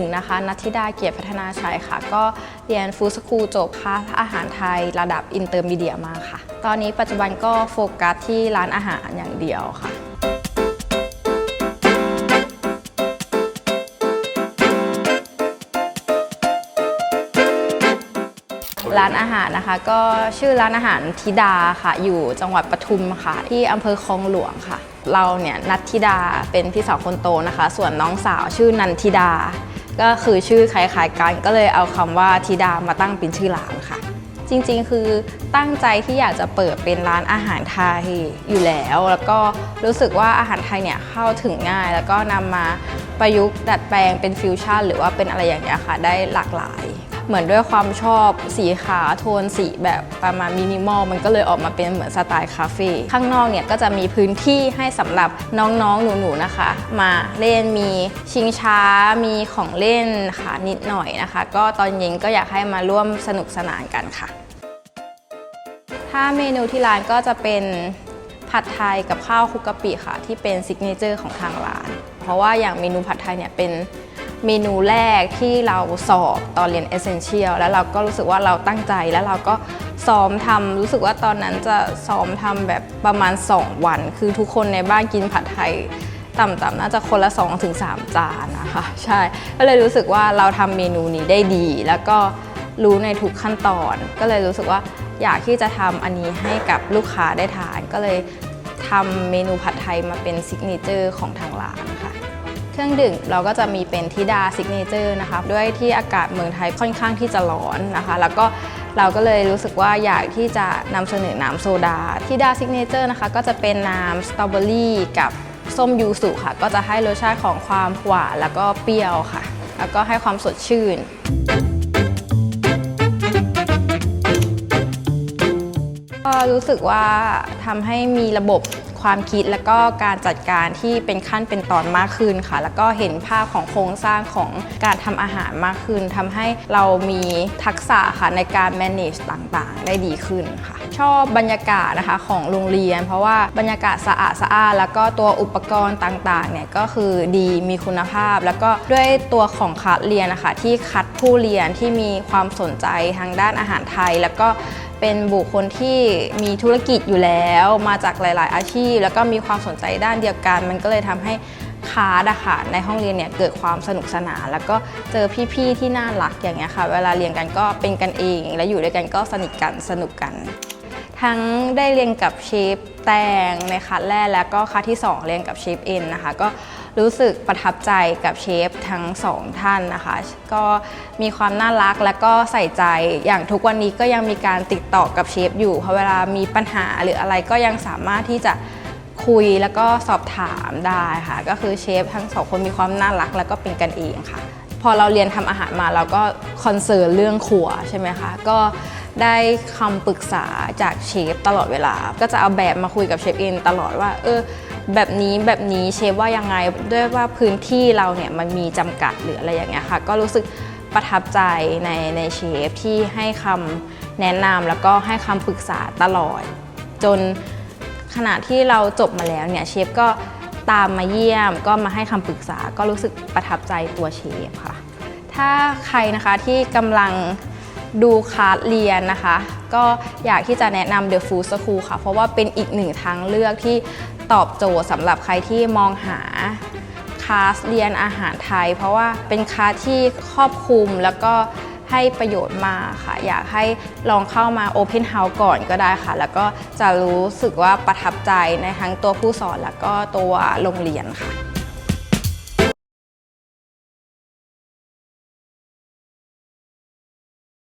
งนะคะนัทธิดาเกียรติพัฒนาชัยค่ะ ก็เรียนฟู้ดสคูลจบคลาสอาหารไทยระดับอินเตอร์มีเดียมาค่ะ ตอนนี้ปัจจุบันก็โฟกัสที่ร้านอาหารอย่างเดียวค่ะร้านอาหารนะคะ ก็ชื่อร้านอาหารธิดาค่ะ อยู่จังหวัดปทุมค่ะ ที่อำเภอคลองหลวงค่ะ เราเนี่ยนัทธิดาเป็นพี่สาวคนโตนะคะ ส่วนน้องสาวชื่อนันทิดา ก็คือชื่อคล้ายๆกันก็เลยเอาคำว่าธิดามาตั้งเป็นชื่อร้านค่ะ จริงๆ คือตั้งใจที่อยากจะเปิดเป็นร้านอาหารไทยอยู่แล้ว แล้วก็รู้สึกว่าอาหารไทยเนี่ยเข้าถึงง่าย แล้วก็นำมาประยุกต์ดัดแปลงเป็นฟิวชั่นหรือว่าเป็นอะไรอย่างเงี้ยค่ะ ได้หลากหลาย เหมือนด้วยความชอบสีขาโทนสีแบบประมาณมินิมอลมันก็เลยออกมาเป็นเหมือนสไตล์คาเฟ่ข้างนอกเนี่ยก็จะมีพื้นที่ให้สำหรับน้องๆหนูๆนะคะ มาเล่นมีชิงช้ามีของเล่นค่ะนิดหน่อยนะคะ ก็ตอนเย็นก็อยากให้มาร่วมสนุกสนานกันค่ะ ถ้าเมนูที่ร้านก็จะเป็นผัดไทยกับข้าวคุกกะปิค่ะ ที่เป็นซิกเนเจอร์ของทางร้าน เพราะว่าอย่างเมนูผัดไทยเนี่ยเป็น เมนูแรกที่เราสอบตอนเรียนเอเซนเชียลแล้วเราก็รู้สึกว่าเราตั้งใจแล้วเราก็ซ้อมทำรู้สึกว่าตอนนั้นจะซ้อมทำแบบประมาณ 2 วัน คือทุกคนในบ้านกินผัดไทยต่ำๆน่าจะคนละ 2-3 จานนะคะใช่ก็เลยรู้สึกว่าเราทำเมนูนี้ได้ดี แล้วก็รู้ในทุกขั้นตอน ก็เลยรู้สึกว่าอยากที่จะทำอันนี้ให้กับลูกค้าได้ทาน ก็เลยทำเมนูผัดไทยมาเป็นซิกเนเจอร์ของทางร้านค่ะ เครื่องดื่มเราก็จะมีเป็นทิดาซิกเนเจอร์นะคะด้วยที่อากาศเมืองไทยค่อนข้างที่จะร้อนนะคะ แล้วก็เราก็เลยรู้สึกว่าอยากที่จะนำเสนอน้ำโซดาทิดาซิกเนเจอร์นะคะก็จะเป็นน้ำสตรอเบอรี่กับส้มยูสุค่ะ ก็จะให้รสชาติของความหวานแล้วก็เปรี้ยวค่ะ แล้วก็ให้ความสดชื่นก็รู้สึกว่าทำให้มีระบบ ความคิดแล้วก็การจัดการที่เป็นขั้นเป็นตอนมากขึ้นค่ะ แล้วก็เห็นภาพของโครงสร้างของการทำอาหารมากขึ้นทำให้เรามีทักษะค่ะในการ manage ต่างๆ ได้ดีขึ้นค่ะ ชอบบรรยากาศนะคะของโรงเรียน เพราะว่าบรรยากาศสะอาดสะอาดแล้วก็ตัวอุปกรณ์ต่างๆเนี่ยก็คือดีมีคุณภาพ แล้วก็ด้วยตัวของคัดเรียนนะคะที่คัดผู้เรียนที่มีความสนใจทางด้านอาหารไทย แล้วก็ เป็นบุคคลที่มีธุรกิจอยู่แล้วมาจากหลาย ๆ อาชีพ แล้วก็มีความสนใจด้านเดียวกัน มันก็เลยทำให้คลาสอะค่ะในห้องเรียนเนี่ยเกิดความสนุกสนาน แล้วก็เจอพี่ๆที่น่ารักอย่างเงี้ยค่ะ เวลาเรียนกันก็เป็นกันเอง และอยู่ด้วยกันก็สนิทกันสนุกกัน ทั้งได้เรียนกับเชฟแตงในคัดแรกแล้วก็คัดที่ 2 เรียนกับเชฟเอ็นนะคะ ก็รู้สึกประทับใจกับเชฟทั้งสองท่านนะคะ ก็มีความน่ารักและก็ใส่ใจอย่างทุกวันนี้ก็ยังมีการติดต่อกับเชฟอยู่เพราะเวลามีปัญหาหรืออะไรก็ยังสามารถที่จะคุยแล้วก็สอบถามได้ค่ะ ก็คือเชฟทั้งสองคนมีความน่ารักแล้วก็เป็นกันเองค่ะ พอเราเรียนทำอาหารมาเราก็คอนเซิร์นเรื่องครัวใช่ไหมคะก็ ได้คำปรึกษาจากเชฟตลอดเวลา ก็จะเอาแบบมาคุยกับเชฟเองตลอดว่า เออ แบบนี้แบบนี้เชฟว่ายังไงด้วยว่าพื้นที่เราเนี่ยมันมีจำกัดหรืออะไรอย่างเงี้ยค่ะ ก็รู้สึกประทับใจในในเชฟที่ให้คำแนะนำแล้วก็ให้คำปรึกษาตลอด จนขณะที่เราจบมาแล้วเนี่ยเชฟก็ตามมาเยี่ยมก็มาให้คำปรึกษาก็รู้สึกประทับใจตัวเชฟค่ะ ถ้าใครนะคะที่กำลัง ดูคลาสเรียนนะคะ ก็อยากที่จะแนะนำ The Food School ค่ะ เพราะว่าเป็นอีกหนึ่งทางเลือกที่ตอบโจทย์สำหรับใครที่มองหาคลาสเรียนอาหารไทย เพราะว่าเป็นคลาสที่ครอบคลุมแล้วก็ให้ประโยชน์มาค่ะ อยากให้ลองเข้ามา Open House ก่อนก็ได้ค่ะ แล้วก็จะรู้สึกว่าประทับใจในทั้งตัวผู้สอนแล้วก็ตัวโรงเรียนค่ะ